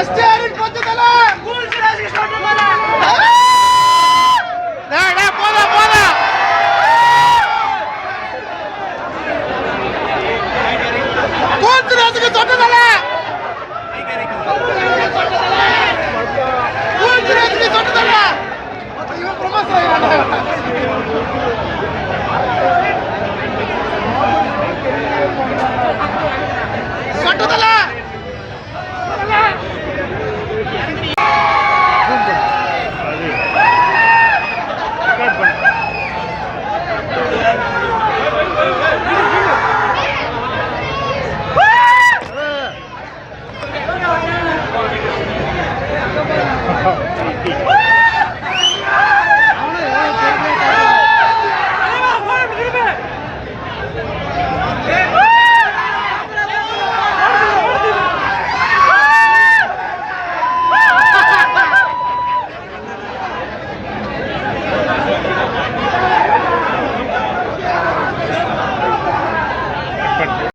எஸ்டிஆரின் பத்து থেকে ছোটবেলা